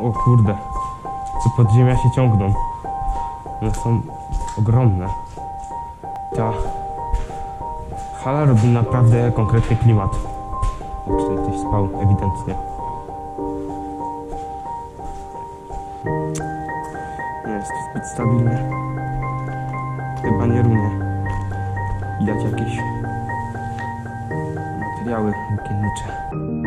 O kurde, co podziemia się ciągną. One są ogromne. Ta hala robi naprawdę konkretny klimat. O, tutaj ktoś spał, ewidentnie. Nie jest to zbyt stabilne. Chyba nie runie. Widać jakieś materiały włókiennicze.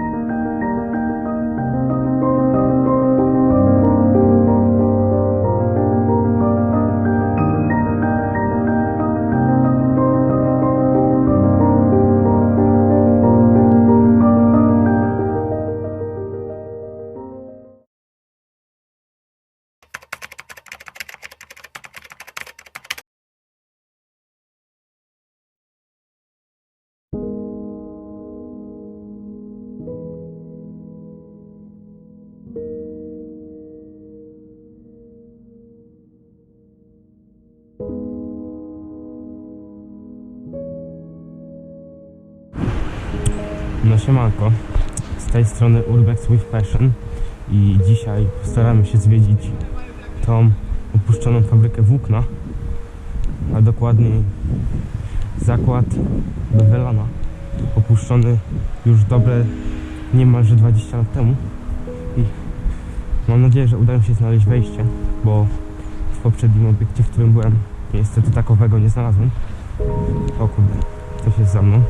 Siemanko, z tej strony Urbex with Passion i dzisiaj postaramy się zwiedzić tą opuszczoną fabrykę włókna, a dokładniej zakład Bewelana, opuszczony już dobre niemalże 20 lat temu i mam nadzieję, że uda mi się znaleźć wejście, bo w poprzednim obiekcie, w którym byłem, niestety takowego nie znalazłem. O kurde, ktoś jest za mną.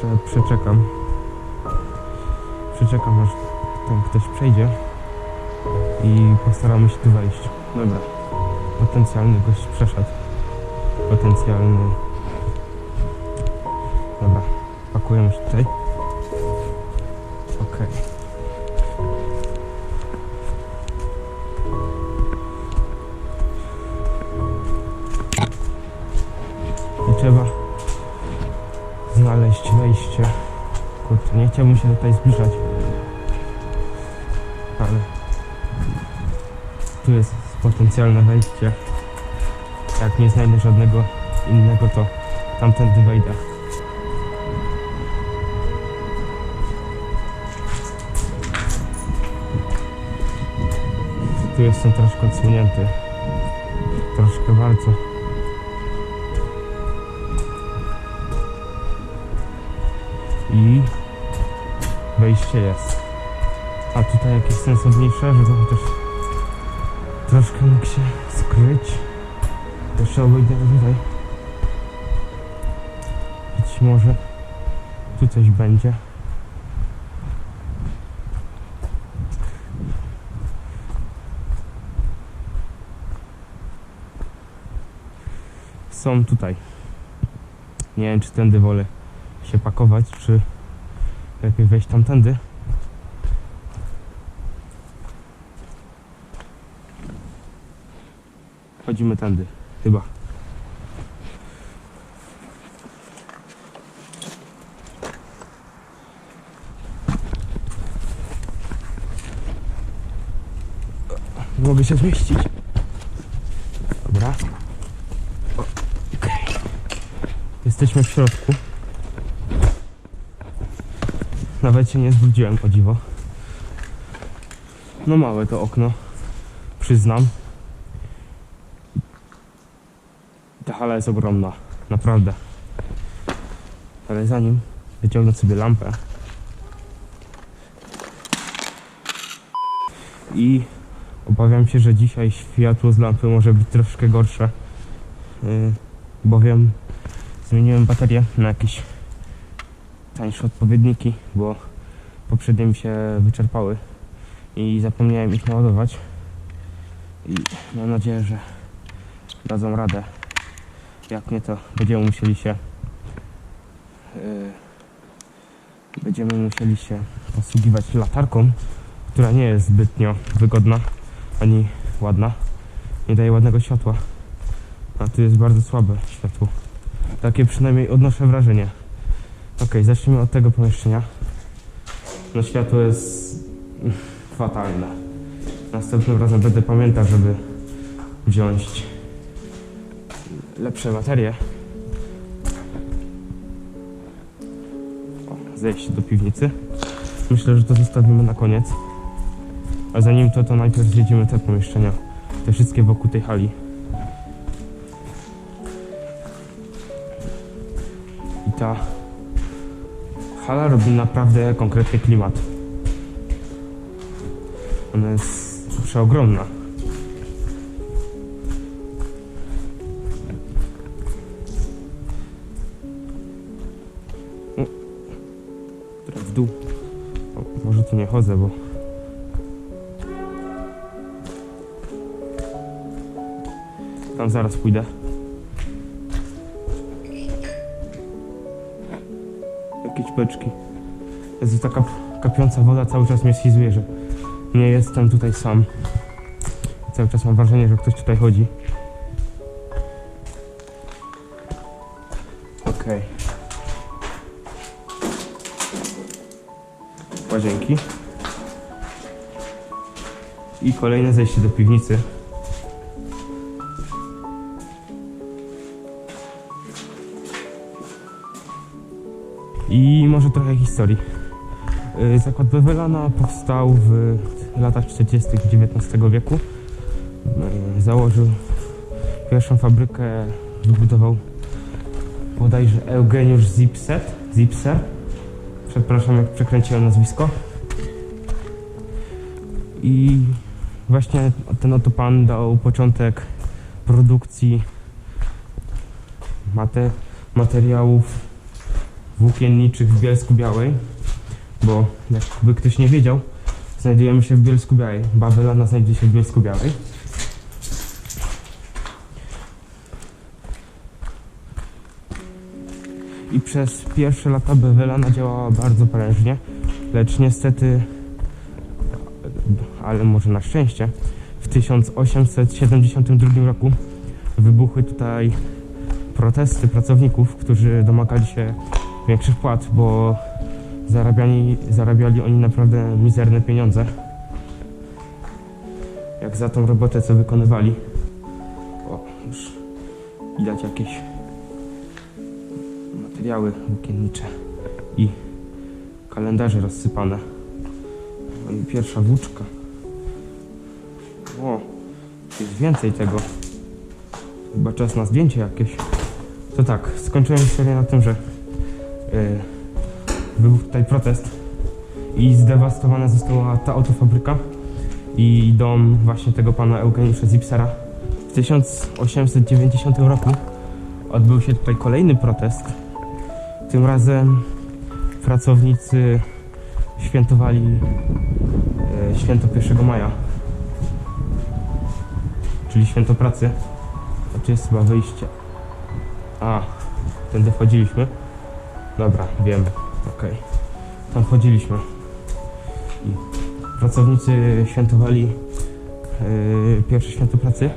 Trochę przeczekam. Przeczekam aż tam ktoś przejdzie i postaramy się tu wejść. Dobra. Potencjalny gość przeszedł. Potencjalny. Dobra. Pakujemy się tutaj. Okej. I trzeba chciałbym się tutaj zbliżać. Ale tu jest potencjalne wejście. Jak nie znajdę żadnego innego, to tamtędy wejdę. Tu jestem troszkę odsłonięty. Troszkę bardzo. I wejście jest. A tutaj jakieś sensowniejsze, żeby chociaż troszkę mógł się skryć. Jeszcze obejdę tutaj. Być może tu coś będzie. Są tutaj. Nie wiem, czy tędy wolę się pakować, czy lepiej wejść tamtędy. Chodzimy tędy, chyba. Mogę się zmieścić. Dobra. O, Okej. Jesteśmy w środku. Nawet się nie zwróciłem o dziwo. No małe to okno. Przyznam. Ta hala jest ogromna. Naprawdę. Ale zanim wyciągnę sobie lampę i obawiam się, że dzisiaj światło z lampy może być troszkę gorsze, yy, bowiem zmieniłem baterię na jakieś tańsze odpowiedniki, bo poprzednie mi się wyczerpały i zapomniałem ich naładować i mam nadzieję, że dadzą radę. Jak nie, to będziemy musieli się yy, będziemy musieli się posługiwać latarką, która nie jest zbytnio wygodna ani ładna. Nie daje ładnego światła. A tu jest bardzo słabe światło. Takie przynajmniej odnoszę wrażenie. Ok, zacznijmy od tego pomieszczenia. No światło jest fatalne. Następnym razem będę pamiętał, żeby wziąć lepsze materie. O, zejść do piwnicy. myślę, że to zostawimy na koniec. A zanim to, to najpierw zwiedzimy te pomieszczenia. Te wszystkie wokół tej hali. I ta hala robi naprawdę konkretny klimat. Ona jest przeogromna. Teraz w dół. O, może tu nie chodzę, bo... Tam zaraz pójdę. Jakieś beczki. Jest taka kapiąca woda, cały czas mnie schizuje, że nie jestem tutaj sam. Cały czas mam wrażenie, że ktoś tutaj chodzi. Okej. Łazienki. I kolejne zejście do piwnicy. Może trochę historii. Y, Zakład Bewelana powstał w latach 40. XIX wieku. Y, Założył pierwszą fabrykę, wybudował bodajże Eugeniusz Zipset, Zipser. Przepraszam, jak przekręciłem nazwisko. I właśnie ten oto pan dał początek produkcji mate, materiałów włókienniczych w Bielsku Białej, bo jakby ktoś nie wiedział, znajdujemy się w Bielsku Białej. Bawelana znajduje się w Bielsku Białej. I przez pierwsze lata Bewelana działała bardzo prężnie, lecz niestety, ale może na szczęście, w 1872 roku wybuchły tutaj protesty pracowników, którzy domagali się większych płat, bo zarabiali, zarabiali oni naprawdę mizerne pieniądze. Jak za tą robotę, co wykonywali. O, już widać jakieś materiały włókiennicze i kalendarze rozsypane. No i pierwsza włóczka. O, jest więcej tego. Chyba czas na zdjęcie jakieś. To tak, skończyłem historię na tym, że yy, wybuchł tutaj protest i zdewastowana została ta oto fabryka i dom właśnie tego pana Eugeniusza Zipsera. W 1890 roku odbył się tutaj kolejny protest. Tym razem pracownicy świętowali e, święto 1 maja, czyli święto pracy. A tu jest chyba wyjście. A, tędy wchodziliśmy. Dobra, wiem. Okej. Tam wchodziliśmy. I pracownicy świętowali yy, pierwsze święto pracy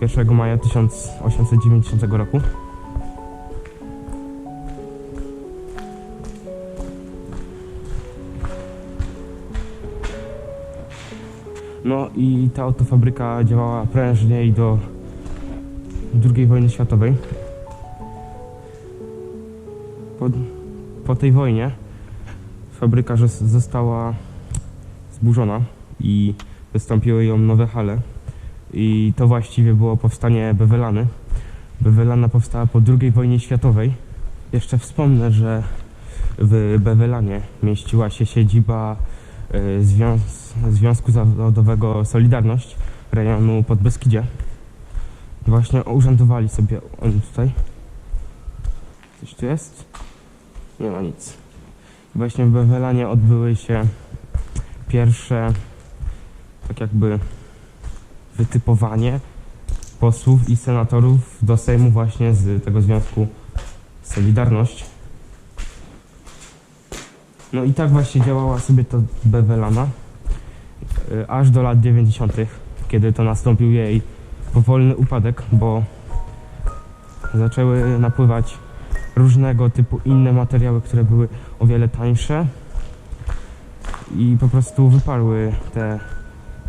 1 maja 1890 roku. No i ta oto fabryka działała prężnie i do II wojny światowej. Po tej wojnie fabryka została zburzona i wystąpiły ją nowe hale. I to właściwie było powstanie Bewelany. Bewelana powstała po II wojnie światowej. Jeszcze wspomnę, że w Bewelanie mieściła się siedziba e, Związ- Związku Zawodowego Solidarność rejonu Podbeskidzie. Właśnie urzędowali sobie oni tutaj. Coś tu jest? Nie ma nic. Właśnie w Bewelanie odbyły się pierwsze tak jakby wytypowanie posłów i senatorów do Sejmu właśnie z tego związku Solidarność. No i tak właśnie działała sobie to Bewelana y, aż do lat 90., kiedy to nastąpił jej powolny upadek, bo zaczęły napływać różnego typu inne materiały, które były o wiele tańsze i po prostu wyparły te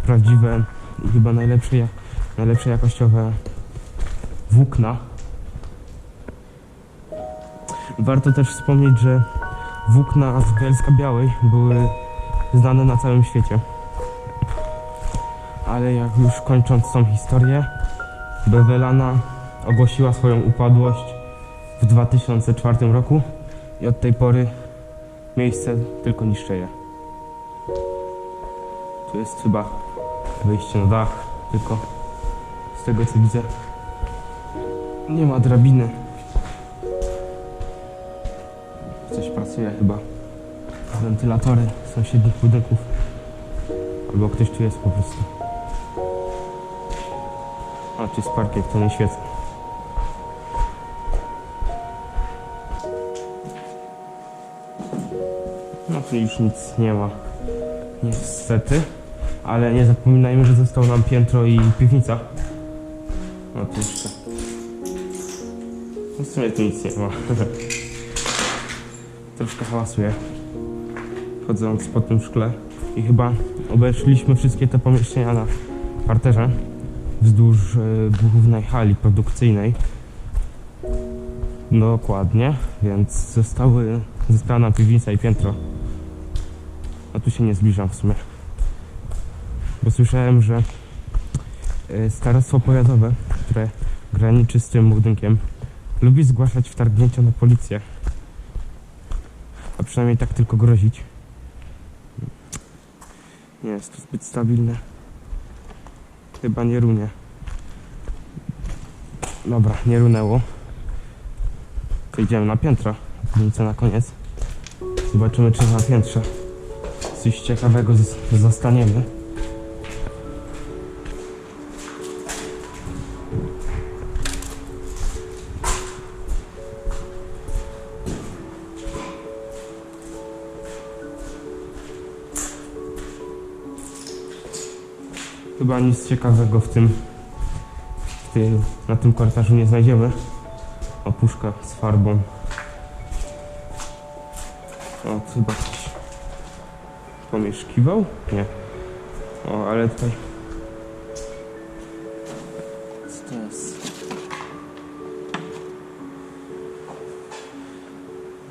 prawdziwe i chyba najlepsze, najlepsze jakościowe włókna. Warto też wspomnieć, że włókna z Bielska Białej były znane na całym świecie. Ale jak już kończąc tą historię, Bewelana ogłosiła swoją upadłość w 2004 roku i od tej pory miejsce tylko niszczeje. Tu jest chyba wyjście na dach, tylko z tego co widzę nie ma drabiny. Coś pracuje chyba. Wentylatory sąsiednich budynków. Albo ktoś tu jest po prostu. A, tu jest parkiet, to nie świecę. Tu już nic nie ma. Niestety. Ale nie zapominajmy, że zostało nam piętro i piwnica. No tu jeszcze. No w sumie tu nic nie ma. Troszkę hałasuje. Chodząc po tym szkle. I chyba obeszliśmy wszystkie te pomieszczenia na parterze. Wzdłuż e, głównej hali produkcyjnej. Dokładnie, więc zostały, została nam piwnica i piętro. A tu się nie zbliżam w sumie. Bo słyszałem, że e, starostwo powiatowe, które graniczy z tym budynkiem, lubi zgłaszać wtargnięcia na policję. A przynajmniej tak tylko grozić. Nie jest to zbyt stabilne. Chyba nie runie. Dobra, nie runęło. To idziemy na piętro. Piwnica na koniec. Zobaczymy, czy na piętrze coś ciekawego z- zostaniemy. Chyba nic ciekawego w tym, w tym na tym korytarzu nie znajdziemy. O, puszka z farbą. O, chyba ktoś pomieszkiwał? Nie. O, ale tutaj... Co to jest?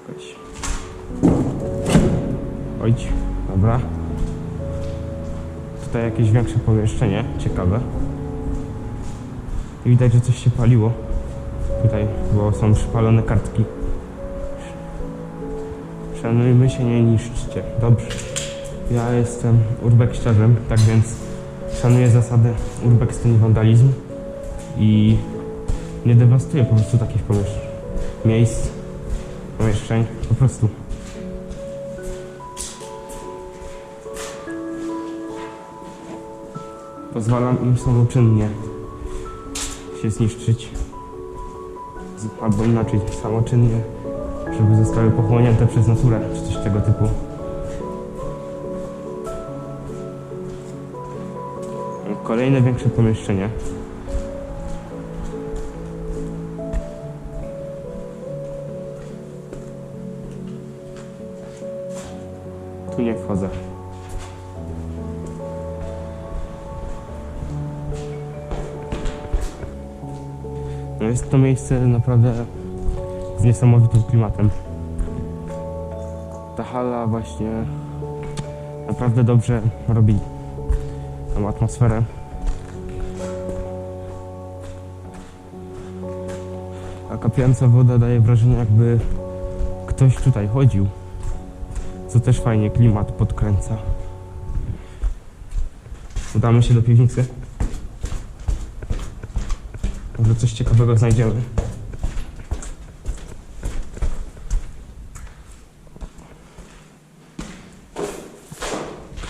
Jakaś... Ojdź, dobra. Tutaj jakieś większe pomieszczenie, ciekawe. I widać, że coś się paliło. Tutaj, bo są przypalone kartki. Szanujmy się, nie niszczcie. Dobrze. Ja jestem urbekściarzem, tak więc szanuję zasady urbextu i wandalizm i nie dewastuję po prostu takich pomieszczeń. Miejsc, pomieszczeń, po prostu. Pozwalam im samoczynnie się zniszczyć. Albo inaczej, samoczynnie, żeby zostały pochłonięte przez naturę, czy coś tego typu. Kolejne większe pomieszczenie. Tu nie wchodzę. No jest to miejsce naprawdę z niesamowitym klimatem. Ta hala właśnie naprawdę dobrze robi tą atmosferę. A kapiąca woda daje wrażenie jakby ktoś tutaj chodził. Co też fajnie klimat podkręca. Udamy się do piwnicy. Może coś ciekawego znajdziemy.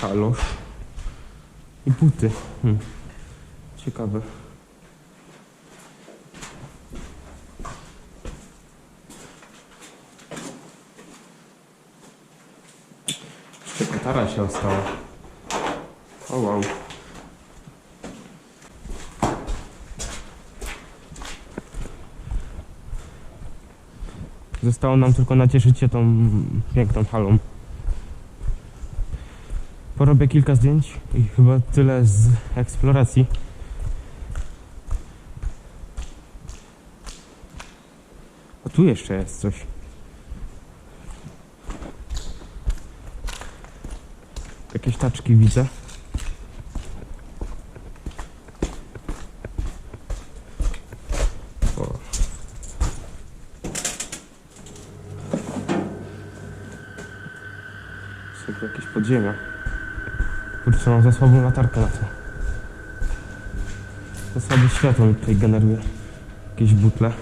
Kalosz. I buty. Hmm. Ciekawe. Katara się ostała. O wow. Zostało nam tylko nacieszyć się tą piękną halą. Porobię kilka zdjęć i chyba tyle z eksploracji. A tu jeszcze jest coś. Taczki widzę. O. Są tu jakieś podziemia. Kurczę, mam za słabą latarkę na to. Za słabe światło mi tutaj generuje. Jakieś butle.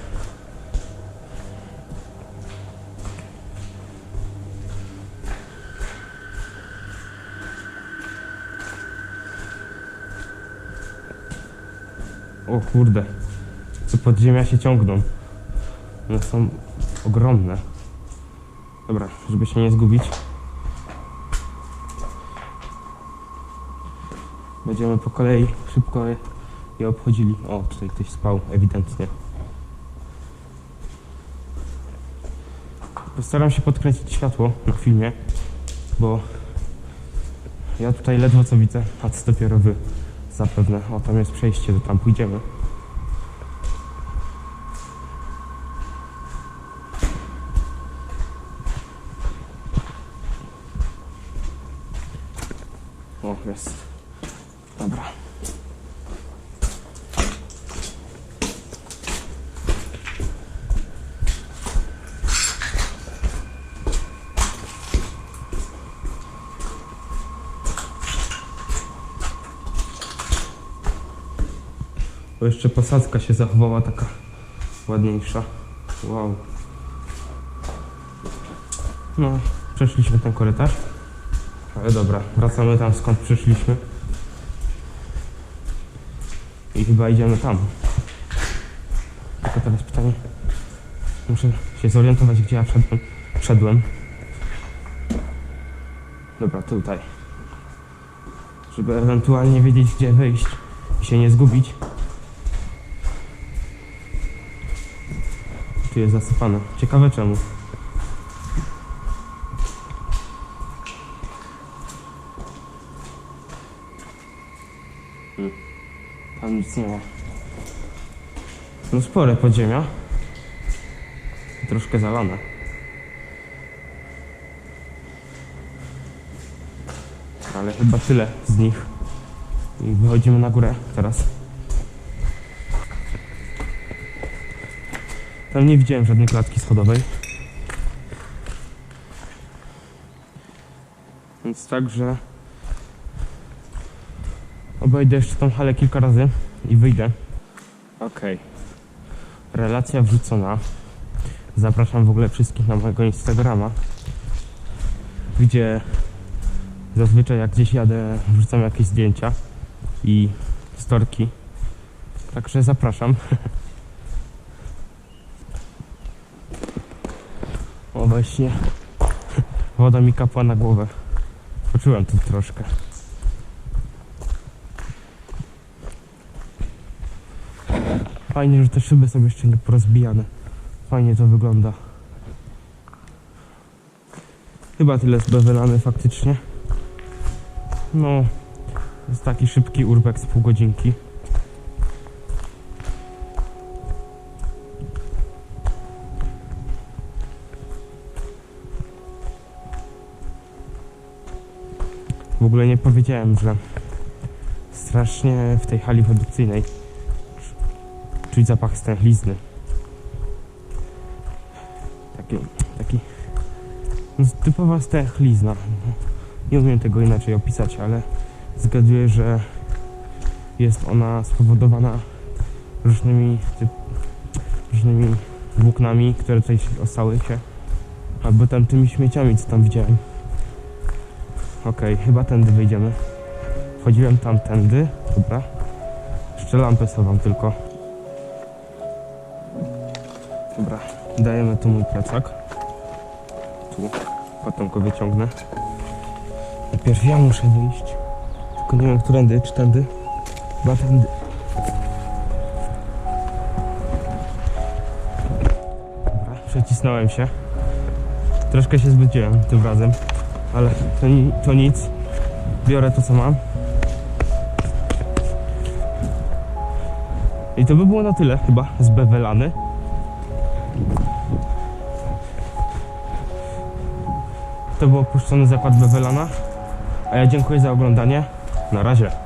Kurde. Co podziemia się ciągną. One są ogromne. Dobra, żeby się nie zgubić. Będziemy po kolei szybko je, obchodzili. O, tutaj ktoś spał, ewidentnie. Postaram się podkręcić światło na filmie, bo ja tutaj ledwo co widzę, a co dopiero wy zapewne. O, tam jest przejście, to tam pójdziemy. O, jest. Dobra. Bo jeszcze posadzka się zachowała taka ładniejsza. Wow. No, przeszliśmy ten korytarz. Ale dobra, wracamy tam skąd przyszliśmy. I chyba idziemy tam. Tylko teraz pytanie. Muszę się zorientować, gdzie ja wszedłem. Wszedłem. Dobra, tutaj. Żeby ewentualnie wiedzieć, gdzie wyjść i się nie zgubić. Tu jest zasypane. Ciekawe czemu. Hmm. Tam nic nie ma. No spore podziemia. Troszkę zalane. Ale chyba tyle z nich. I wychodzimy na górę teraz. Tam nie widziałem żadnej klatki schodowej. Więc tak, że obejdę jeszcze tą halę kilka razy i wyjdę. Okej. Relacja wrzucona. Zapraszam w ogóle wszystkich na mojego Instagrama, gdzie zazwyczaj jak gdzieś jadę wrzucam jakieś zdjęcia i storki. Także zapraszam. Właśnie. Woda mi kapła na głowę. Poczułem to troszkę. Fajnie, że te szyby są jeszcze nie porozbijane. Fajnie to wygląda. Chyba tyle zbewelany faktycznie. No, jest taki szybki urbex z pół godzinki. Ogóle nie powiedziałem, że strasznie w tej hali produkcyjnej czuć zapach stęchlizny. Taki, taki no, typowa stęchlizna. Nie umiem tego inaczej opisać, ale zgaduję, że jest ona spowodowana różnymi, typ, różnymi włóknami, które tutaj ostały się, albo tam tymi śmieciami, co tam widziałem. Okej, chyba tędy wyjdziemy. Wchodziłem tam tędy, dobra. Jeszcze lampę schowam tylko. Dobra, dajemy tu mój plecak. Tu, potem go wyciągnę. Najpierw ja muszę wyjść. Tylko nie wiem, którędy, czy tędy. Chyba tędy. Dobra, przecisnąłem się. Troszkę się zbudziłem tym razem, ale to, to nic. Biorę to, co mam. I to by było na tyle chyba z Bewelany. To był opuszczony zakład Bewelana. A ja dziękuję za oglądanie. Na razie.